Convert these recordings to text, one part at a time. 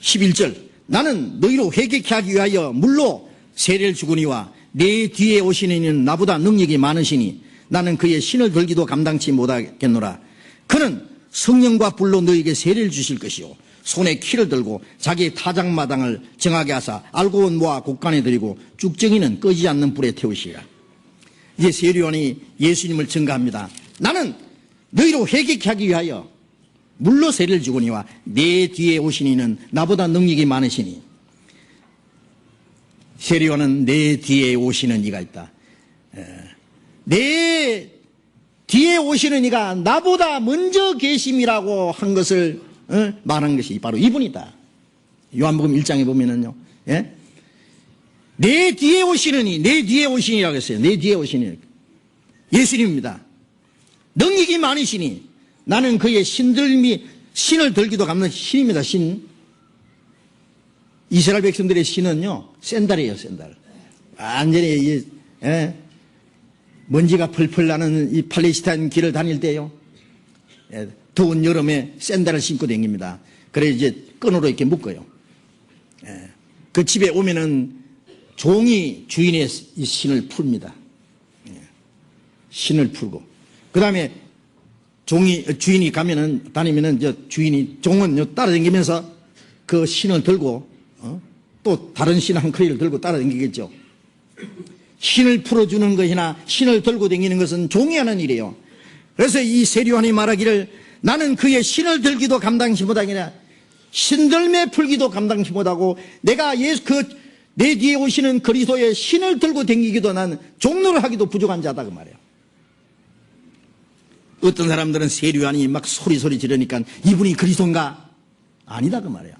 11절 나는 너희로 회개케 하기 위하여 물로 세례를 주거니와 내 뒤에 오시는 이는 나보다 능력이 많으시니 나는 그의 신을 들기도 감당치 못하겠노라. 그는 성령과 불로 너희에게 세례를 주실 것이요. 손에 키를 들고 자기의 타작마당을 정하게 하사 알고 온 모아 곡간에 들이고 쭉정이는 꺼지지 않는 불에 태우시리라. 이제 세례원이 예수님을 증가합니다. 나는 너희로 회개케 하기 위하여 물로 세례를 주거니와 내 뒤에 오신 이는 나보다 능력이 많으시니 세례원은 내 뒤에 오시는 이가 있다. 에, 내 뒤에 오시는 이가 나보다 먼저 계심이라고 한 것을 어, 말한 것이 바로 이분이다. 요한복음 1장에 보면은요. 예? 내 뒤에 오시는 이, 내 뒤에 오시니라고 했어요. 내 뒤에 오시니. 예수님입니다. 능력이 많으시니 나는 그의 신들미 신을 들기도 감는 신입니다. 신. 이스라엘 백성들의 신은요 샌달이에요. 샌달. 완전히 이, 예, 먼지가 펄펄 나는 이 팔레스타인 길을 다닐 때요. 예, 더운 여름에 샌달을 신고 다닙니다. 그래 이제 끈으로 이렇게 묶어요. 예, 그 집에 오면은 종이 주인의 이 신을 풉니다. 예, 신을 풀고 그 다음에 종이 주인이 가면은 다니면은 저 주인이 종은 요 따라다니면서 그 신을 들고 어? 또 다른 신 한 크리를 들고 따라다니겠죠. 신을 풀어주는 것이나 신을 들고 다니는 것은 종이 하는 일이에요. 그래서 이 세류한이 말하기를 나는 그의 신을 들기도 감당치 못하니라 신들매 풀기도 감당치 못하고 내가 예수 그 내 뒤에 오시는 그리스도의 신을 들고 다니기도 나는 종로를 하기도 부족한 자다 그 말이에요. 어떤 사람들은 세류한이 막 소리소리 지르니까 이분이 그리스도인가? 아니다 그 말이에요.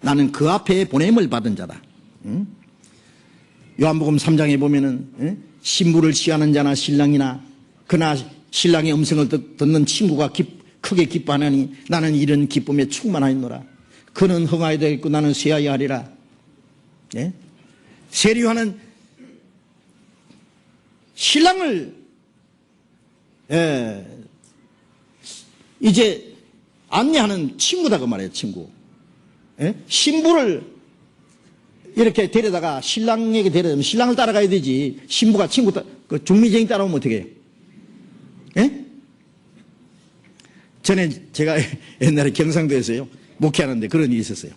나는 그 앞에 보냄을 받은 자다. 응? 요한복음 3장에 보면은 응? 신부를 취하는 자나 신랑이나 그나 신랑의 음성을 듣, 듣는 친구가 기, 크게 기뻐하느니 나는 이런 기쁨에 충만하였노라. 그는 흥하여야 되겠고 나는 쇠하여야 하리라. 예? 세류하는 신랑을 예, 이제 안내하는 친구다 그 말이에요 친구. 예? 신부를 이렇게 데려다가 신랑에게 데려다면 신랑을 따라가야 되지. 신부가 친구 따, 그 중미쟁이 따라오면 어떻게 해요 예? 전에 제가 옛날에 경상도에서요 목회하는데 그런 일이 있었어요.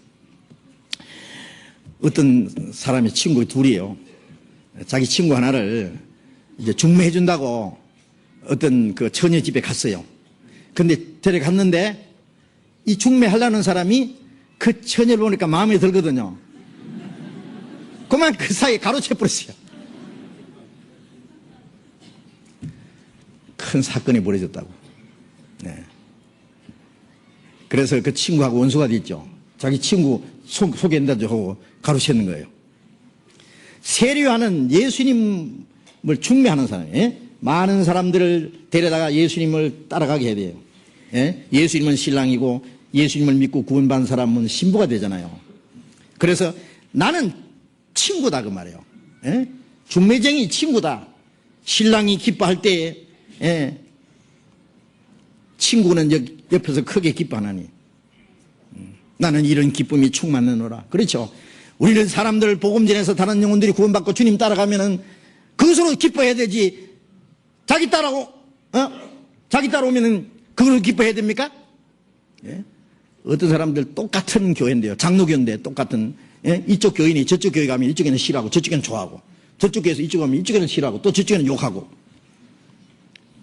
어떤 사람의 친구 둘이요. 자기 친구 하나를 이제 중매해 준다고 어떤 그 처녀 집에 갔어요 근데 데려갔는데 이 중매하려는 사람이 그 처녀를 보니까 마음에 들거든요. 그만 그 사이에 가로채 버렸어요. 큰 사건이 벌어졌다고. 네. 그래서 그 친구하고 원수가 됐죠. 자기 친구 소, 소개한다고 하고 가로채는 거예요. 세례하는 예수님을 중매하는 사람, 예? 많은 사람들을 데려다가 예수님을 따라가게 해야 돼요. 예? 예수님은 신랑이고 예수님을 믿고 구원받은 사람은 신부가 되잖아요. 그래서 나는 친구다 그 말이에요. 예? 중매쟁이 친구다. 신랑이 기뻐할 때 예. 친구는 옆에서 크게 기뻐하나니 음, 나는 이런 기쁨이 충만하노라. 그렇죠. 우리는 사람들 복음 전해서 다른 영혼들이 구원받고 주님 따라가면은 그것으로 기뻐해야 되지. 자기 따라오, 어? 자기 따라오면은 그걸 기뻐해야 됩니까? 예? 어떤 사람들 똑같은 교회인데요. 장로교인데 똑같은 예? 이쪽 교인이 저쪽 교회 가면 이쪽에는 싫어하고 저쪽에는 좋아하고 저쪽 교회에서 이쪽 가면 이쪽에는 싫어하고 또 저쪽에는 욕하고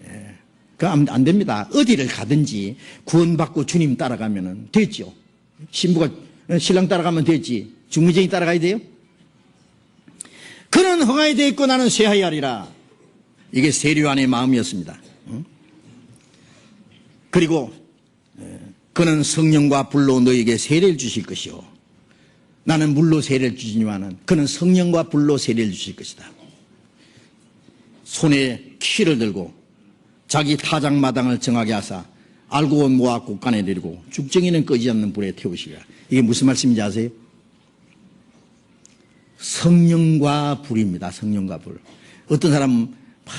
예. 그안 안 됩니다. 어디를 가든지 구원받고 주님 따라가면 되죠. 신부가 예, 신랑 따라가면 되지. 중미쟁이 따라가야 돼요? 그는 흥하에 돼 있고 나는 쇠하여 하리라. 이게 세류안의 마음이었습니다. 응? 그리고 그는 성령과 불로 너에게 세례를 주실 것이요. 나는 물로 세례를 주지만은 그는 성령과 불로 세례를 주실 것이다. 손에 키를 들고 자기 타작마당을 정하게 하사 알고 온 모아 곳간에 내리고 죽정이는 꺼지지 않는 불에 태우시리라. 이게 무슨 말씀인지 아세요? 성령과 불입니다. 성령과 불. 어떤 사람은 막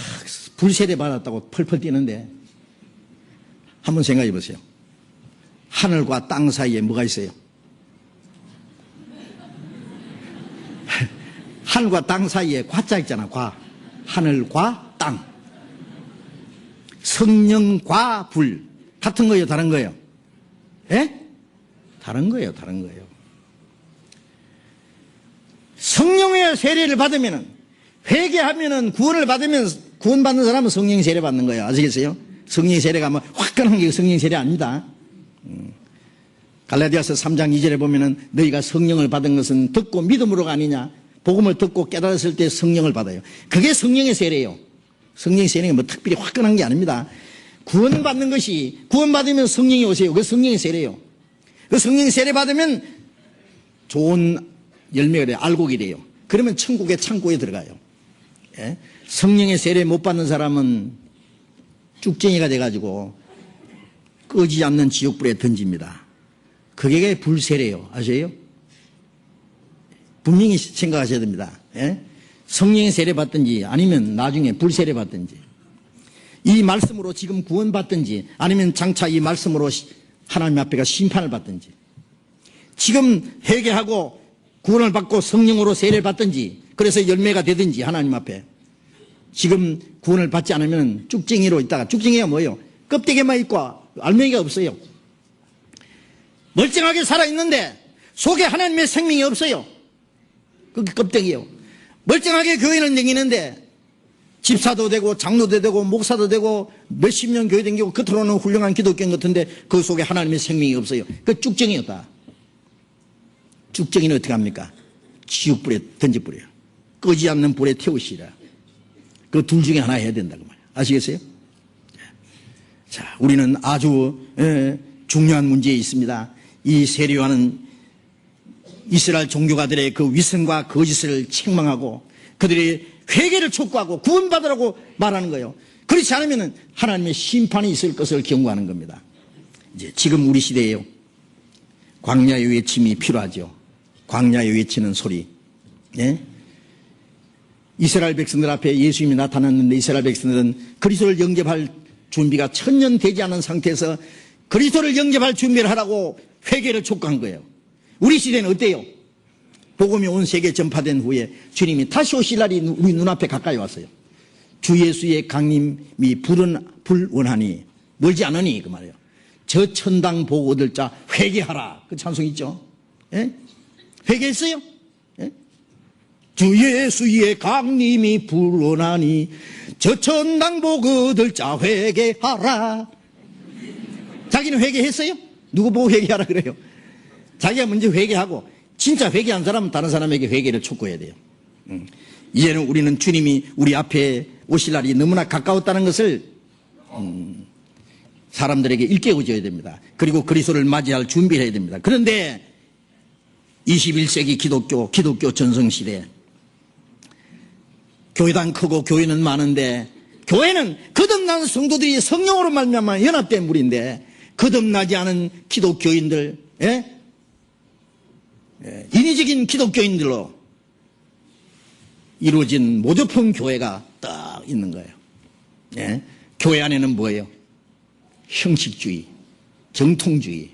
불세례 받았다고 펄펄 뛰는데 한번 생각해 보세요. 하늘과 땅 사이에 뭐가 있어요? 하늘과 땅 사이에 과자 있잖아, 과. 하늘과 땅. 성령과 불. 같은 거예요, 다른 거예요? 예? 다른 거예요, 다른 거예요. 성령의 세례를 받으면 회개하면은 구원을 받으면 구원받는 사람은 성령 세례 받는 거예요. 아시겠어요? 성령 세례가 뭐 화끈한 게 성령 세례 아닙니다. 음. 갈라디아서 3장 2절에 보면은 너희가 성령을 받은 것은 듣고 믿음으로가 아니냐. 복음을 듣고 깨달았을 때 성령을 받아요. 그게 성령의 세례예요. 성령의 세례가 뭐 특별히 화끈한 게 아닙니다. 구원받는 것이 구원받으면 성령이 오세요. 그 성령의 세례예요. 그 성령의 세례 받으면 좋은 열매가 돼요. 알곡이 돼요. 그러면 천국의 창고에 들어가요. 예? 성령의 세례 못 받는 사람은 쭉쟁이가 돼가지고 끄지 않는 지옥불에 던집니다. 그게 불세례요. 아세요? 분명히 생각하셔야 됩니다. 예? 성령의 세례 받든지 아니면 나중에 불세례 받든지 이 말씀으로 지금 구원 받든지 아니면 장차 이 말씀으로 시- 하나님 앞에가 심판을 받든지 지금 회개하고 구원을 받고 성령으로 세례를 받든지 그래서 열매가 되든지 하나님 앞에 지금 구원을 받지 않으면 쭉쟁이로 있다가 쭉쟁이가 뭐예요? 껍데기만 있고 알맹이가 없어요. 멀쩡하게 살아있는데 속에 하나님의 생명이 없어요. 그게 껍데기예요. 멀쩡하게 교회는 다니는데 집사도 되고 장로도 되고 목사도 되고 몇십 년 교회 다니고 겉으로는 훌륭한 기독교인 같은데 그 속에 하나님의 생명이 없어요. 그 쭉쟁이였다. 쭉쟁이는 어떻게 합니까? 지옥불에 던져버려요. 끄지 않는 불에 태우시라. 그 둘 중에 하나 해야 된다고 말이에요. 아시겠어요? 자, 우리는 아주 에, 중요한 문제에 있습니다. 이 세례와는 이스라엘 종교가들의 그 위선과 거짓을 책망하고 그들이 회개를 촉구하고 구원받으라고 말하는 거예요. 그렇지 않으면 하나님의 심판이 있을 것을 경고하는 겁니다. 이제 지금 우리 시대에요. 광야의 외침이 필요하죠. 광야의 외치는 소리. 예? 이스라엘 백성들 앞에 예수님이 나타났는데 이스라엘 백성들은 그리스도를 영접할 준비가 천년 되지 않은 상태에서 그리스도를 영접할 준비를 하라고 회개를 촉구한 거예요. 우리 시대는 어때요? 복음이 온 세계에 전파된 후에 주님이 다시 오실 날이 우리 눈앞에 가까이 왔어요. 주 예수의 강림이 불은 불원하니 멀지 않으니 그 말이에요. 저 천당 보고 얻을 자 회개하라. 그 찬송 있죠? 예? 회개했어요? 예? 주 예수의 강림이 불원하니 저 천당 보고 얻을 자 회개하라. 자기는 회개했어요? 누구 보고 회개하라 그래요? 자기가 먼저 회개하고 진짜 회개한 사람은 다른 사람에게 회개를 촉구해야 돼요. 음. 이제는 우리는 주님이 우리 앞에 오실 날이 너무나 가까웠다는 것을 음, 사람들에게 일깨워줘야 됩니다. 그리고 그리스도를 맞이할 준비를 해야 됩니다. 그런데 21세기 기독교, 기독교 전성시대 교회당 크고 교회는 많은데 교회는 거듭난 성도들이 성령으로 말미암아 연합된 무리인데 거듭나지 않은 기독교인들 예? 예, 인위적인 기독교인들로 이루어진 모조품 교회가 딱 있는 거예요. 예? 교회 안에는 뭐예요? 형식주의, 정통주의,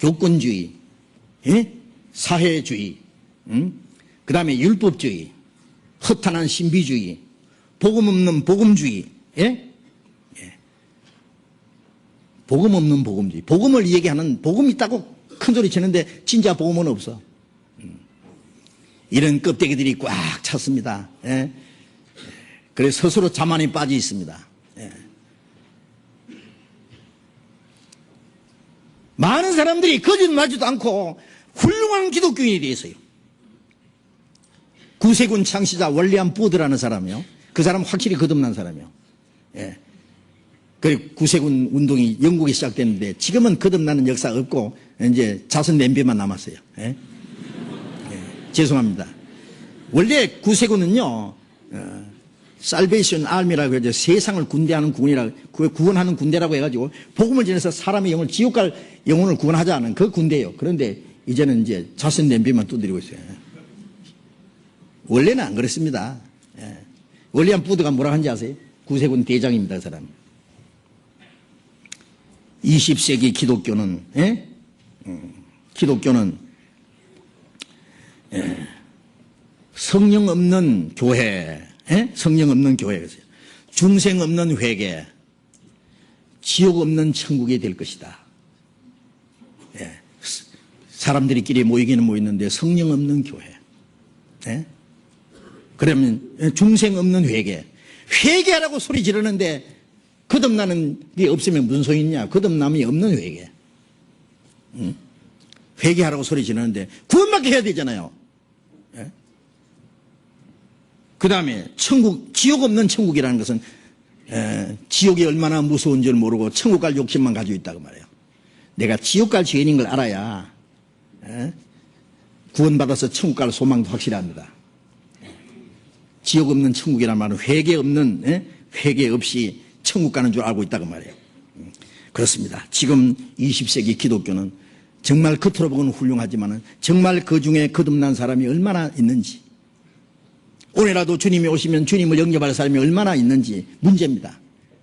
교권주의, 예? 사회주의, 그 다음에 율법주의, 허탄한 신비주의, 복음 없는 복음주의, 예? 예. 복음 없는 복음주의. 복음을 얘기하는, 복음 있다고 큰 소리 치는데 진짜 복음은 없어. 음. 이런 껍데기들이 꽉 찼습니다. 예? 그래서 스스로 자만이 빠져 있습니다. 예. 많은 사람들이 거짓말지도 않고 훌륭한 기독교인이 되어 있어요. 구세군 창시자 월리안 푸드라는 사람이요. 그 사람 확실히 거듭난 사람이요. 예. 그 구세군 운동이 영국에 시작됐는데 지금은 거듭나는 역사 없고 이제 자선 냄비만 남았어요. 예? 예, 죄송합니다. 원래 구세군은요, 어, 살베이션 알미라고 해서 세상을 군대하는 군이라 그 구원하는 군대라고 해가지고 복음을 전해서 사람의 영을 지옥 갈 영혼을 구원하자는 그 군대예요. 그런데 이제는 이제 자선 냄비만 두드리고 있어요. 원래는 안 그랬습니다. 예. 원리안 부드가 뭐라 하는지 아세요? 구세군 대장입니다, 그 사람. 20세기 기독교는, 예? 음, 기독교는, 예, 성령 없는 교회, 예? 성령 없는 교회, 중생 없는 회개, 지옥 없는 천국이 될 것이다. 예. 사람들이끼리 모이기는 모이는데 성령 없는 교회. 예? 그러면 중생 없는 회개. 회개하라고 소리 지르는데 거듭나는 게 없으면 무슨 소용 있냐? 거듭남이 없는 회개. 응? 회개하라고 소리 지르는데 구원받게 해야 되잖아요. 그 다음에 천국, 지옥 없는 천국이라는 것은 에, 지옥이 얼마나 무서운 줄 모르고 천국 갈 욕심만 가지고 있다고 말해요. 내가 지옥 갈 죄인인 걸 알아야 에, 구원받아서 천국 갈 소망도 확실합니다. 지옥 없는 천국이란 말은 회개 없는 에? 회개 없이 천국 가는 줄 알고 있다고 말해요. 음, 그렇습니다. 지금 20세기 기독교는 정말 겉으로 보고는 훌륭하지만 정말 그 중에 거듭난 사람이 얼마나 있는지 오늘라도 주님이 오시면 주님을 영접할 사람이 얼마나 있는지 문제입니다.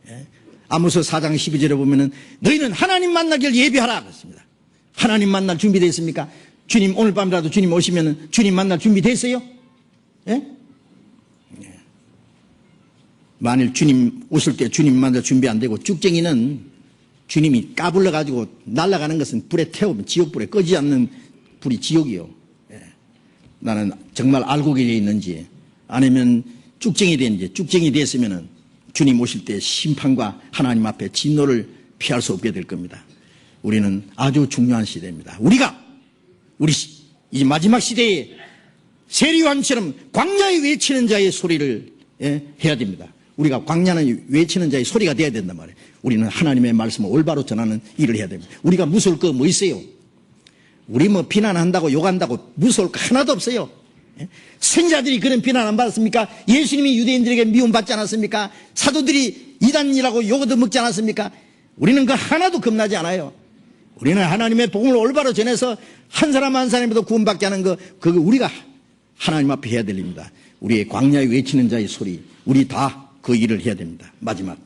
예? 아모스 4장 12절에 보면은 너희는 하나님 만나길 예비하라 그랬습니다. 하나님 만날 준비되어 있습니까? 주님 오늘 밤이라도 주님 오시면 주님 만날 준비됐어요? 예? 예. 만일 주님 오실 때 주님 만날 준비 안 되고 쭉쟁이는 주님이 까불러 가지고 날아가는 것은 불에 태우면 지옥불에 꺼지 않는 불이 지옥이요. 예. 나는 정말 알고 계에 있는지 아니면 쭉쟁이 된지 쭉쟁이 됐으면은 주님 오실 때 심판과 하나님 앞에 진노를 피할 수 없게 될 겁니다. 우리는 아주 중요한 시대입니다. 우리가 우리 시- 이 마지막 시대에 세리완처럼 광야에 외치는 자의 소리를 예, 해야 됩니다. 우리가 광야는 외치는 자의 소리가 돼야 된단 말이에요. 우리는 하나님의 말씀을 올바로 전하는 일을 해야 됩니다. 우리가 무서울 거 뭐 있어요? 우리 뭐 비난한다고 욕한다고 무서울 거 하나도 없어요. 예? 선자들이 그런 비난 안 받았습니까? 예수님이 유대인들에게 미움받지 않았습니까? 사도들이 이단이라고 욕도 먹지 않았습니까? 우리는 그 하나도 겁나지 않아요. 우리는 하나님의 복음을 올바로 전해서 한 사람 한 사람에도 구원받게 하는 거, 그거 우리가 하나님 앞에 해야 될 일입니다. 우리의 광야에 외치는 자의 소리, 우리 다 그 일을 해야 됩니다. 마지막.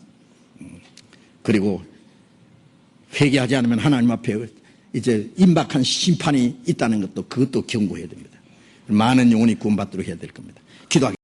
음, 그리고 회개하지 않으면 하나님 앞에 이제 임박한 심판이 있다는 것도 그것도 경고해야 됩니다. 많은 영혼이 구원받도록 해야 될 겁니다. 기도하겠습니다.